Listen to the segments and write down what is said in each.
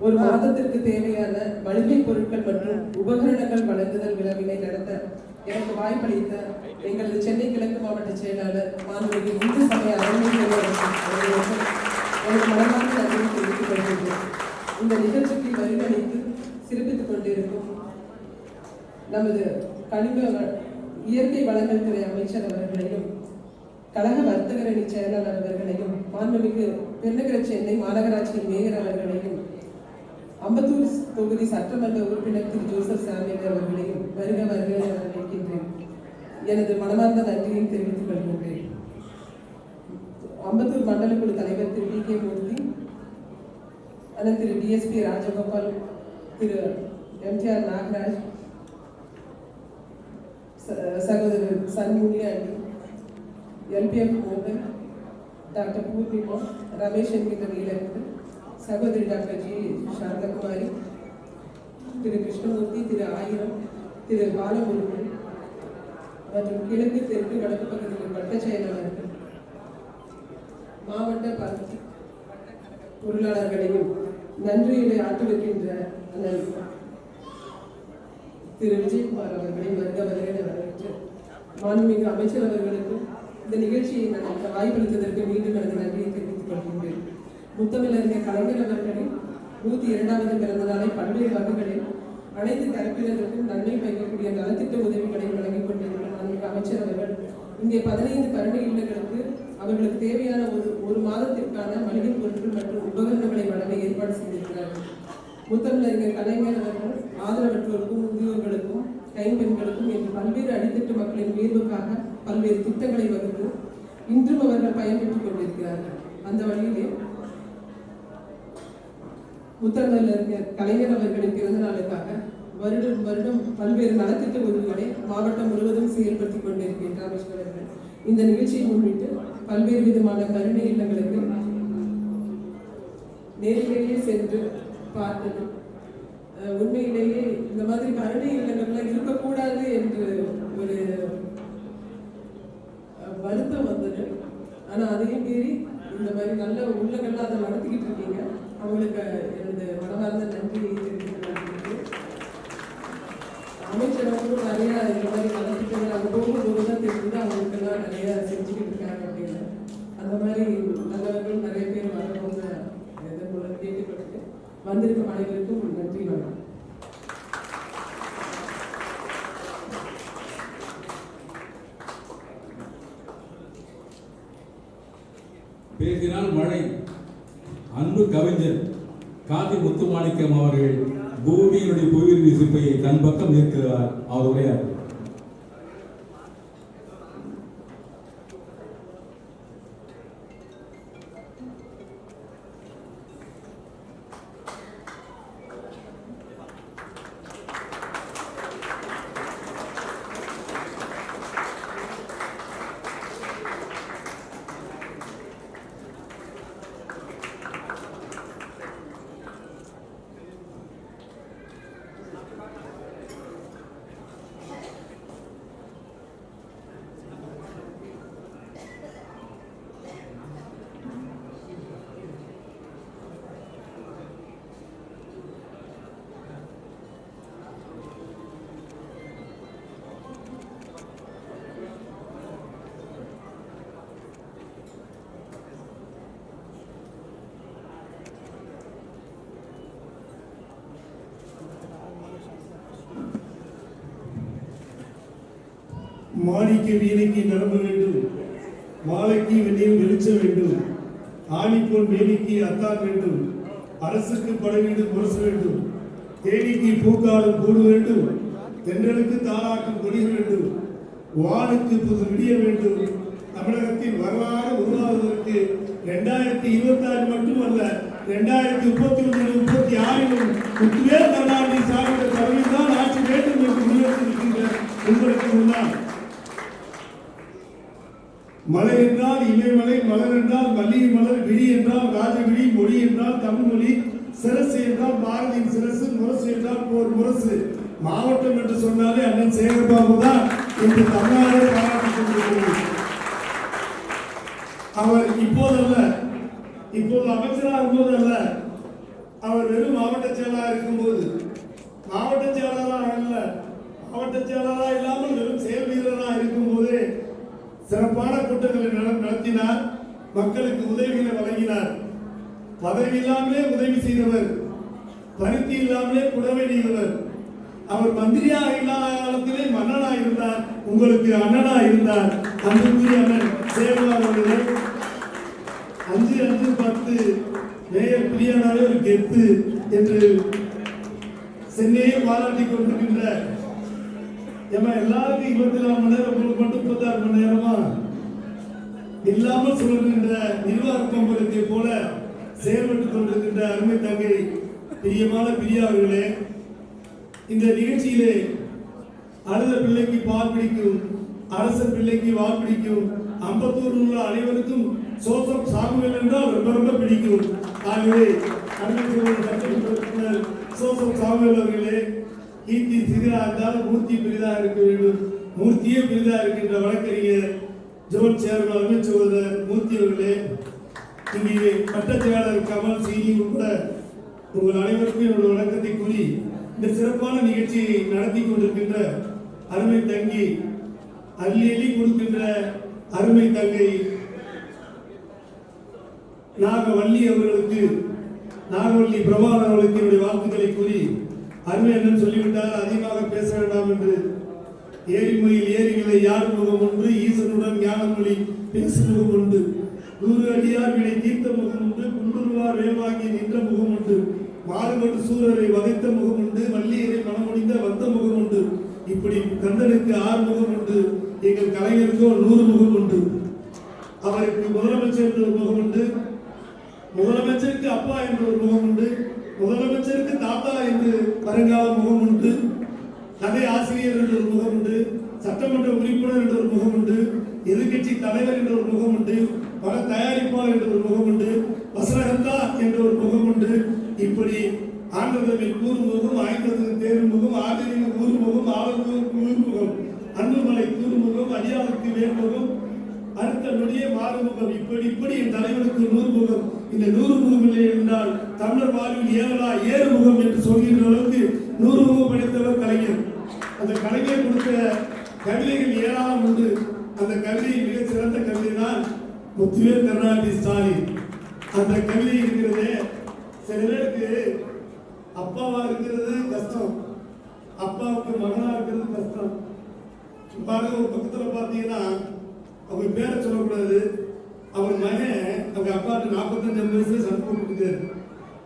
ஒரு மாதத்திற்கு தேவையான மளிகை பொருட்கள் மற்றும் உபகரணங்கள் வழங்குதல் விழாவினை நடத்த எனக்கு வாய்ப்பளித்த எங்களது சென்னை கிழக்கு மாவட்ட செயலாளர் மாணவர்கள் இந்து சமய அறநிலையத்துறை எனக்கு இந்த நிகழ்ச்சிக்கு வருகணித்து சிறப்பித்துக் கொண்டிருக்கும் நமது கனிம இயற்கை வளங்கள் துறை அமைச்சர் அவர்களையும் கழக வர்த்தகரணி செயலாளர் அவர்களையும் மாண்புமிகு பெருநகர சென்னை மாநகராட்சி மேயர் அவர்களையும் அம்பத்தூர் தொகுதி சட்டமன்ற உறுப்பினர் திரு. ஜோசப் சாமியல் அவர்களையும் வருக வருக என வரவேற்கின்றேன் எனது மனமார்ந்த நன்றியை தெரிவித்துக் கொள்கின்றேன். அம்பத்தூர் மண்டல குழு தலைவர் திரு. T K. மூர்த்தி அண்ணன் திரு. டிஎஸ்பி ராஜகோபால் திரு. எம்ஜிஆர் நாகராஜ் ச- சகோதரர் சன்முனி அண்ணி எல்பிஎம் மோகன் டாக்டர் பூர்ணிமா ரமேஷ் என்கின்ற நீலகண்டன் சகோதரி டாக்டர் ஜி சாந்தகுமாரி திரு கிருஷ்ணமூர்த்தி திரு ஆயிரம் திரு பாலமுருகன் மற்றும் கிழக்கு தெற்கு வடக்கு பகுதியில் வட்ட செயலாளர்கள் மாவட்ட பகுதி பொருளாளர்களையும் நன்றியினை ஆற்றுவிக்கின்ற அண்ணன் திரு விஜயகுமார் அவர்களை வருக வருக வரவேற்று மாண்புமிகு அமைச்சர் அவர்களுக்கும் இந்த நிகழ்ச்சியை நான் வாய்ப்பளித்ததற்கு மீண்டும் எனது நன்றியை தெரிவித்துக் கொள்கின்றேன். முத்தமிழறிஞர் கலைஞர் அவர்களின் நூத்தி இரண்டாவது பிறந்த நாளை பல்வேறு வகைகளில் அனைத்து தரப்பினருக்கும் நன்மை பயக்கக்கூடிய நலத்திட்ட உதவிகளை வழங்கிக் கொண்டிருக்கிற மாண்புமிகு அமைச்சர் அவர்கள் இங்கே பதினைந்து கருணை இல்லங்களுக்கு அவர்களுக்கு தேவையான ஒரு ஒரு மாதத்திற்கான மளிகை பொருட்கள் மற்றும் உபகரணங்களை வழங்க ஏற்பாடு செய்திருக்கிறார்கள் முத்தமிழறிஞர் கலைஞர் அவர்கள் ஆதரவற்றோருக்கும் முதியோர்களுக்கும் கைம்பெண்களுக்கும் என்று பல்வேறு அடித்தட்டு மக்களின் உயர்வுக்காக பல்வேறு திட்டங்களை வகுத்து இன்றும் அவர்கள் பயன்பெற்றுக் கொண்டிருக்கிறார்கள். அந்த வழியிலே முத்தமிழறிஞர் கலைஞர் அவர்களின் பிறந்த நாளுக்காக வருடம் வருடம் பல்வேறு நலத்திட்ட உதவிகளை மாவட்டம் முழுவதும் செயல்படுத்திக் கொண்டிருக்கின்றார் அவர்கள். இந்த நிகழ்ச்சியை முன்னிட்டு பல்வேறு விதமான கருணை இல்லங்களுக்கு நேரிலேயே சென்று பார்த்தது. அஹ் உண்மையிலேயே இந்த மாதிரி கருணை இல்லங்கள்லாம் இருக்கக்கூடாது என்று ஒரு வருத்தம் வந்தது. ஆனால் அதையும் மீறி இந்த மாதிரி நல்ல உள்ளங்கள்லாம் அதை நடத்திக்கிட்டு இருக்கீங்க. அவங்களுக்கு எனது மனமார்ந்த நன்றியை தெரிவித்துக் அமைச்சரவங்களும் நிறையா இந்த மாதிரி நலத்திட்டங்கள் அவங்க போகும்போது தான் தெரிஞ்சது. அவங்களுக்கெல்லாம் நிறையா செஞ்சுக்கிட்டு இருக்காங்க அப்படின்னு. அந்த மாதிரி நல்லவர்கள் நிறைய பேர் வரணும்னு இதன் கேட்டுக்கொண்டு வந்திருக்கும் அனைவருக்கும் நன்றி வணக்கம். பேசினால் மழை. அன்பு கவிஞர் காதி முத்துமாணிக்கம் அவர்கள் பூமியினுடைய புவியின் விசிப்பையை தன் பக்கம் நிற்கிறார் அவர் உரையார் மாணிக்க வீணைக்கு நரம்பு வேண்டும். மாலைக்கு வெந்நீர் வெளிச்ச வேண்டும். ஆணிப்போல் மேனிக்கு அத்தான் வேண்டும். அரசுக்கு படவீடு முரசு வேண்டும். தேனிக்கு பூக்காலம் கூடு வேண்டும். தென்றலுக்கு தாளாட்டும் கொடி வேண்டும். வானுக்கு புது விடிய வேண்டும். தமிழகத்தின் வரலாறு உருவாவதற்கு இரண்டாயிரத்தி இருபத்தி ஆறு மட்டுமல்ல இரண்டாயிரத்தி முப்பத்தி ஒன்று முப்பத்தி ஆறிலும் முத்துவே கருணாநிதி சார்ந்த தலைமையில் தான் ஆட்சி வேண்டும் என்று முன்னெடுத்திருக்கின்ற உங்களுக்கு முன்னால். மலை என்றால் இமயமலை மலர் என்றால் மல்லிகை மலர் விழி என்றால் ராஜவிழி மொழி என்றால் தமிழ் மொழி சிரசு என்றால் பாரதியின் சிரசு முரசு என்றால் போர் முரசு. மாவட்டம் என்று சொன்னாலே அண்ணன் சேகர்பாபு தான் இன்று தமிழ்நாடு பாராட்டிக் அவர் இப்போதல்ல இப்போது அமைச்சராக போதல்ல அவர் வெறும் மாவட்ட செயலாளர் இருக்கும்போது மாவட்ட செயலாளராக அல்ல மாவட்ட செயலாளராக இல்லாமல் வெறும் செயல் வீரராக இருக்கும் சிறப்பான கூட்டங்களை நட- நடத்தினார். மக்களுக்கு உதவிகளை வழங்கினார். பதவி இல்லாமலே உதவி செய்தவர். பருத்தி இல்லாமலே புடவை நெய்தவர். அவர் மந்திரியாக இல்லாத காலத்திலே மன்னனா இருந்தார். உங்களுக்கு அண்ணனா இருந்தார். அன்புக்குரிய அண்ணன் சேவலார் அவர்களே. அஞ்சு அஞ்சு பத்து. மேயர் பிரியானாலே ஒரு கெத்து என்று சென்னையை பாராட்டி கொண்டிருக்கின்ற ஏமா எல்லாருக்கும் இருபத்தி நாலு மணி நேரம் உங்களுக்கு மட்டும் முப்பத்தாறு மணி நேரமா? இல்லாமல் சொல்கின்ற நிர்வாக பம்பரத்தை போல செயல்பட்டுக் கொண்டிருக்கின்ற அருமை தங்கை பிரியமான பிரியா அவர்களே இந்த நிகழ்ச்சியிலே அழுத பிள்ளைக்கு பால் பிடிக்கும் அரசன் பிள்ளைக்கு வால் பிடிக்கும் அம்பத்தூர் உள்ள அனைவருக்கும் சோசப் சாகுவேல் என்றால் ரொம்ப ரொம்ப பிடிக்கும். ஆகவே அருமை சகோதரர் சோசப் சாகுவேல் அவர்களே கீர்த்தி சிறிதா மூர்த்தி பெரிதாக இருக்க வேண்டும். மூர்த்தியே பெரிதாக இருக்கின்ற வழக்கறிஞர் ஜோன் சேர்மன் அருமை மூர்த்தி அவர்களே இங்கே பட்டச்செயலாளர் கமல் சீனி உட்பட உங்கள் அனைவருக்கும் என்னுடைய வணக்கத்தை கூறி இந்த சிறப்பான நிகழ்ச்சியை நடத்தி கொண்டிருக்கின்ற அருமை தங்கி அள்ளி அள்ளி கொடுக்கின்ற அருமை தங்கை நாகவள்ளி அவர்களுக்கு நாகவல்லி பிரபாகர் அவர்களுக்கு என்னுடைய வாழ்த்துக்களை கூறி அருமை அண்ணன் சொல்லிவிட்டார் அதிகமாக பேச வேண்டாம் என்று. ஏரிமொழியில் ஏரிகளை யார் முகம் ஒன்று ஈசனுடன் ஞானமொழி பேசு முகம் உண்டு நூறு அடியார் தீர்த்த முகம் உண்டு குண்டுருவார் வேல்வாங்கி நின்ற முகம் உண்டு மாறுபட்டு சூரரை வதைத்த முகம் உண்டு வள்ளியரை மனமுடிந்த வந்த முகம் உண்டு இப்படி கந்தனுக்கு ஆறு முகம் உண்டு எங்கள் கலைஞருக்கோ நூறு முகம் உண்டு அவருக்கு முதலமைச்சர் என்று ஒரு முகம் உண்டு முதலமைச்சருக்கு அப்பா என்று ஒரு முகம் உண்டு முதலமைச்சருக்கு தாத்தா என்று வருங்கால முகம் உண்டு. சபை ஆசிரியர் என்ற ஒரு முகம் உண்டு. சட்டமன்ற உறுப்பினர் என்ற ஒரு முகம் உண்டு. எதிர்கட்சி தலைவர் என்ற ஒரு முகம் உண்டு. பல தயாரிப்பாளர் என்ற ஒரு முகம் உண்டு. வசரகந்தா என்ற ஒரு முகம் உண்டு. இப்படி ஆண்டவர்கள் கூறு முகம் ஐந்தது தேர்வு முகம் ஆதிரின் கூறு முகம் ஆளுநர் ஊர் முகம் அன்புமலை கூறு முகம் அடியாளுக்கு வேர்முகம் அடுத்த நொடியே மாறுமுகம் இப்படி இப்படி என் தலைவனுக்கு நூறு முகம். இந்த நூறு முகம் இல்லை என்றால் தமிழர் வாழ்வில் ஏவலா ஏறு முகம் என்று சொல்கின்ற அளவுக்கு நூறு முகம் படைத்தவர் கலைஞர். அந்த கலைஞர் கொடுத்த கவிதைகள் ஏராளம் உண்டு. அந்த கவிதை மிக சிறந்த கவிதை தான் முத்துவேல் கருணாநிதி ஸ்டாலின். அந்த கவிதை இருக்கிறதே சில பேருக்கு அப்பாவா இருக்கிறது கஷ்டம். அப்பாவுக்கு மகனா இருக்கிறது கஷ்டம். பாருங்க ஒரு பக்கத்துல அவங்க பேரை சொல்லக்கூடாது. அவர் மகன் அவங்க அப்பாட்டு நாற்பத்தஞ்சு வயசுல சண்டை போட்டுருக்காரு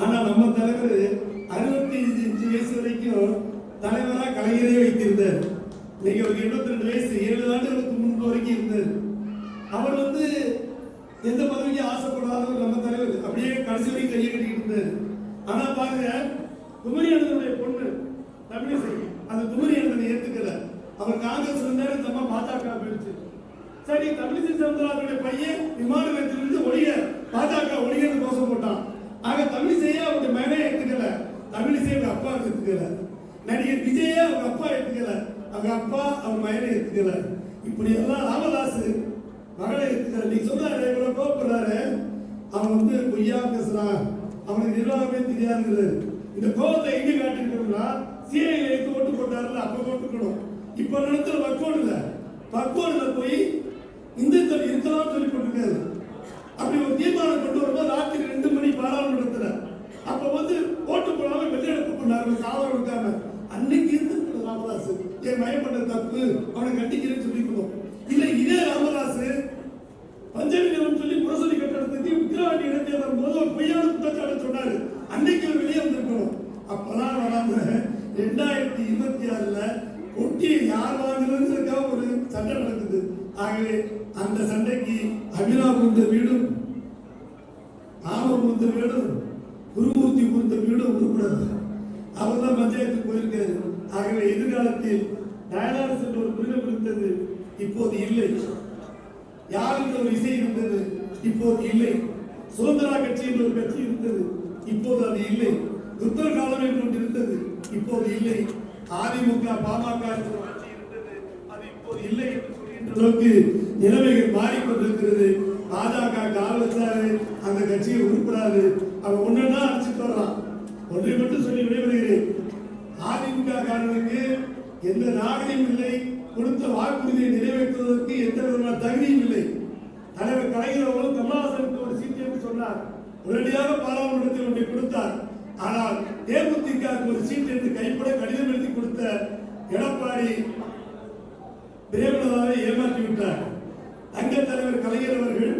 ஆனா நம்ம தலைவர் அறுபத்தி அஞ்சு வயசு வரைக்கும் தலைவராக கலைஞரே வைத்திருந்தார். இன்னைக்கு அவருக்கு எண்பத்தி ரெண்டு வயசு ஏழு ஆண்டுகளுக்கு முன்பு வரைக்கும் இருந்தார். அவர் வந்து எந்த பதவிக்கும் ஆசைப்படாதவர் நம்ம தலைவர். அப்படியே கடைசி வரைக்கும் கையை கட்டிக்கிட்டு இருந்தார். ஆனா பாருங்க குமரி அண்ணனுடைய பொண்ணு தமிழிசை. அந்த குமரி அண்ணனை ஏத்துக்கல. அவர் காங்கிரஸ் இருந்தாரு இந்த பாஜக போயிடுச்சு. சரி தமிழிசை சவுந்தரராஜனுடைய பையன் அப்பா ஏத்துக்கல நடிகர் விஜயே அவங்க அப்பா ஏத்துக்கல அவங்க அப்பா அவங்க மயனை ஏத்துக்கல இப்படி எல்லாம் ராமதாஸ் மகளை ஏத்துக்கல நீ சொல்றாரு இவ்வளவு கோவப்படுறாரு. அவன் வந்து பொய்யா பேசுறான். அவனுக்கு நிர்வாகமே தெரியாதுங்கிறது இந்த கோபத்தை எங்க காட்டிருக்கணும்னா சிஐல எடுத்து ஓட்டு போட்டாருல அப்ப போட்டுக்கணும். இப்ப நடத்துற வக்கோடு இல்லை வக்கோடுல போய் இந்துக்கள் இருக்கலாம் சொல்லி போட்டிருக்காரு அப்படி ஒரு தீர்மானம் கொண்டு வரும்போது ராத்திரி ரெண்டு மணி பாராளுமன்றத்துல அப்ப வந்து ஓட்டு போடாம வெளியெடுப்பு பண்ணாரு காவல் இருக்காங்க அன்னைக்கு இருந்து ராமதாஸ் என் மயம் பண்ண தப்பு அவனை கண்டிக்கிறேன்னு சொல்லிக்கணும். இல்லை இதே ராமதாஸ் பஞ்சமிலம் சொல்லி முரசொலி கட்டடத்துக்கு விக்கிரவாண்டி இடைத்தேர்தல் போது ஒரு பொய்யான குற்றச்சாட்டு சொன்னாரு. அன்னைக்கு அவர் வெளியே வந்திருக்கணும். அப்பதான் வராம ரெண்டாயிரத்தி இருபத்தி ஆறுல ஒட்டியை யார் வாங்குறதுக்காக ஒரு சண்டை நடக்குது. ஆகவே அந்த சண்டைக்கு அபிலா புகுந்த வீடும் நாம புகுந்த வீடும் குருமூர்த்தி புகுந்த வீடும் உருப்படாது அவர் தான் பஞ்சாயத்துக்கு போயிருக்காரு. ஆகவே எதிர்காலத்தில் டயலாக்ஸ் என்ற ஒரு மிருகம் இருந்தது இப்போது இல்லை. யாருக்கு ஒரு இசை இருந்தது இப்போது இல்லை. சுதந்திரா கட்சி என்ற ஒரு கட்சி இருந்தது இப்போது அது இல்லை. புத்தர் காலம் என்று ஒன்று இருந்தது இப்போது இல்லை. அதிமுக பாமக ஒரு கட்சி இருந்தது அது இப்போது இல்லை என்று சொல்கின்ற அளவுக்கு நிலைமைகள் மாறிக்கொண்டிருக்கிறது. பாஜக கால் அந்த கட்சியை உருப்படாது. அவன் ஒன்றுதான் அடிச்சுட்டு வர்றான் ஒன்றை மட்டும் சொல்லி விடைபெறுகிறேன். அதிமுக காரனுக்கு எந்த நாகரிகம் இல்லை கொடுத்த வாக்குறுதியை நிறைவேற்றுவதற்கு எந்த விதமான தகுதியும் இல்லை. தலைவர் கலைஞர் கமலஹாசனுக்கு ஒரு சீட் என்று சொன்னார். உடனடியாக பாராளுமன்றத்தில் ஒன்றை கொடுத்தார். ஆனால் தேமுதிக ஒரு சீட் என்று கைப்பட கடிதம் எழுதி கொடுத்த எடப்பாடி பிரேமலதாவை ஏமாற்றி விட்டார். தங்க தலைவர் கலைஞர் அவர்கள்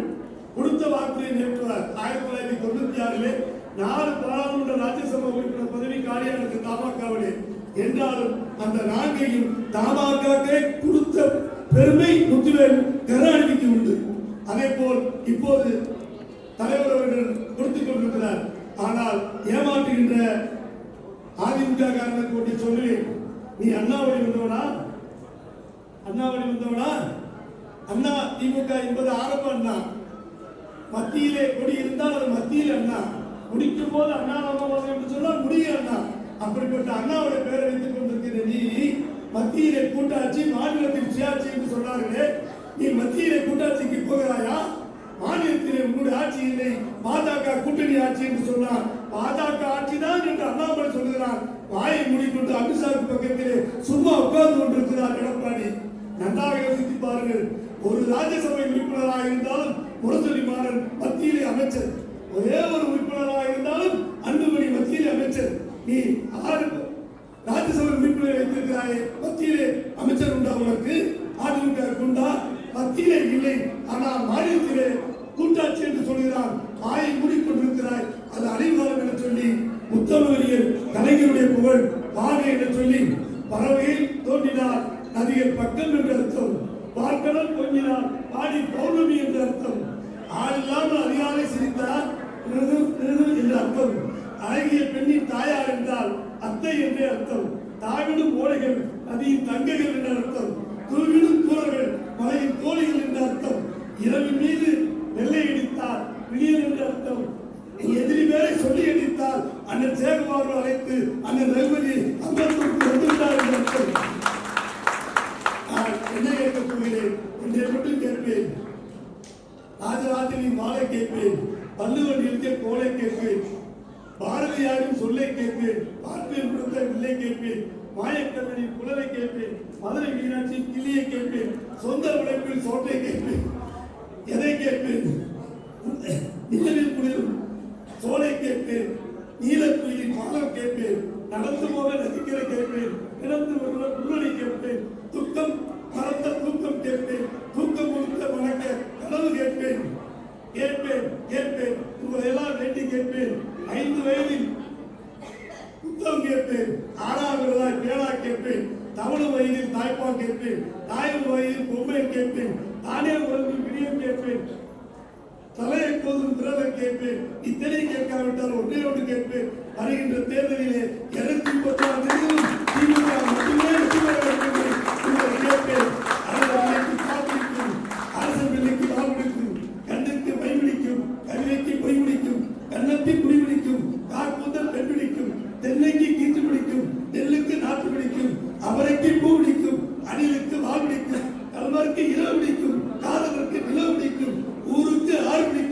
கொடுத்த வாக்குறுதியை நிறைவேற்றுவார். ஆயிரத்தி தொள்ளாயிரத்தி தொண்ணூத்தி ஆறிலே நாலு பாராளுமன்ற ராஜ்யசபா உறுப்பினர் பதவி காலியானது தமாகவிலே என்றாலும் அந்த நான்கையும் தமாக கொடுத்த பெருமை முத்துவேல் கருணாநிதிக்கு உண்டு. அதே போல் இப்போது தலைவர் அவர்கள் கொடுத்துக் கொண்டிருக்கிறார். ஆனால் ஏமாற்றுகின்ற அதிமுக காரணம் ஒன்றை சொல்லி நீ அண்ணாவளி வந்தவனா? அண்ணாவளி வந்தவனா? அண்ணா திமுக என்பது ஆரம்ப அண்ணா. மத்தியிலே கொடி இருந்தால் அது மத்தியில் அண்ணா. முடிக்கும் போது அண்ணா ராமவாதம் என்று சொன்னால் முடிய அண்ணா. அப்படிப்பட்ட அண்ணாவுடைய பேரை வைத்துக் கொண்டிருக்கிற நீ மத்தியிலே கூட்டாட்சி மாநிலத்தில் சுயாட்சி என்று சொன்னார்களே. நீ மத்தியிலே கூட்டாட்சிக்கு போகிறாயா? மாநிலத்திலே உங்களுடைய ஆட்சி இல்லை. பாஜக கூட்டணி ஆட்சி என்று சொன்னார். பாஜக ஆட்சி தான் என்று அண்ணாமலை சொல்லுகிறார். வாயை முடிக்கொண்டு அமித்ஷாவுக்கு பக்கத்திலே சும்மா உட்கார்ந்து கொண்டிருக்கிறார் எடப்பாடி. நன்றாக யோசித்து பாருங்கள். ஒரு ராஜ்யசபை உறுப்பினராக இருந்தாலும் முரசொலி மாறன் மத்தியிலே அமைச்சர். ஒரே ஒரு உறுப்பினராக இருந்தாலும் நீ ஆறு ராஜ்யசபை உறுப்பினரை வைத்திருக்கிறாயே மத்தியிலே அமைச்சர் உண்டா உனக்கு? அதிமுக உண்டா மத்தியிலே இல்லை. ஆனால் மாநிலத்திலே கூட்டாட்சி என்று சொல்கிறார். ஆயை மூடிக்கொண்டிருக்கிறாய். அது அனைவரும் என சொல்லி முத்தமிழியர் கலைஞருடைய புகழ் வாழ்க என சொல்லி பறவையில் தோன்றினார். நதிகள் பக்கம் என்று அர்த்தம். பார்க்கடல் கொஞ்சினார். பாடி பௌர்ணமி என்று அர்த்தம். ஆள் இல்லாமல் அதிகாலை சிரித்தார். என்று அர்த்தம். அழகிய பெண்ணின் என்றே அர்த்தம். தாவிடும் ஓலைகள் நதியின் தங்கைகள் என்று அர்த்தம். தூவிடும் கூறர்கள் மலையின் கோழிகள் என்ற அர்த்தம். இரவின் மீது வெள்ளை அடித்தார் விடியல் என்ற அர்த்தம். எதிரி பேரை சொல்லி அடித்தால் அண்ணன் சேகபாபு அழைத்து அண்ணன் ரகுபதி அம்பத்தூருக்கு வந்துவிட்டார் என்ற அர்த்தம். நான் என்ன கேட்கப் போகிறேன் ஒன்றை மட்டும் கேட்பேன். ராஜராஜனின் மாலை கேட்பேன். பல்லுவன் இருக்க கோலை கேட்பேன். பாரதியாரின் சொல்லை கேட்பேன். பார்ப்பேன் கொடுத்த வில்லை கேட்பேன். மாயக்கண்ணனின் குழலை கேட்பேன். மதுரை மீனாட்சி கிளியை கேட்பேன். சொந்த உழைப்பில் சோற்றை கேட்பேன். எதை கேட்பேன்? நிலவில் குளிரும் சோலை கேட்பேன். நீலக்குயிலின் மாலம் கேட்பேன். நடந்து போக நதிக்கிற கேட்பேன். நடந்து வருவ புல்லனை கேட்பேன். துக்கம் மறந்த தூக்கம் கேட்பேன் தூக்கம் கொடுத்த வணக்க கனவு கேட்பேன் கேட்பேன் கேட்பேன் உங்களை எல்லாம் வேண்டி கேட்பேன் ஐந்து வயதில் புத்தகம் கேட்பேன் ஆறாவது விரதாய் பேடா கேட்பேன் தமிழ் வயதில் கேட்பேன் தாய்வு வயதில் பொம்மையை கேட்பேன் தானே உறங்கும் விடியம் கேட்பேன். தலையை போதும் திரளை கேட்பேன். இத்தனை கேட்காவிட்டால் ஒன்றே ஒன்று கேட்பேன். வருகின்ற தேர்தலிலே இருநூத்தி முப்பத்தாறு தேர்தலும் திமுக மட்டுமே வெற்றி பெற வேண்டும் என்று உங்களை கேட்பேன் அரசு காத்திருக்கும் அரசு பிள்ளைக்கு வால் பிடிக்கும் கண்ணுக்கு மை பிடிக்கும் கவிதைக்கு பொய் பிடிக்கும் கன்னத்தில் குடி பிடிக்கும் காற்புந்தல் பெண் பிடிக்கும் தென்னைக்கு கீற்று பிடிக்கும் நெல்லுக்கு நாட்டு பிடிக்கும் அவரைக்கு பூ பிடிக்கும் அணிலுக்கு வால் பிடிக்கும் கல்வருக்கு இரவு பிடிக்கும் காதலருக்கு நிலவு பிடிக்கும் ஊருக்கு ஆறு பிடிக்கும்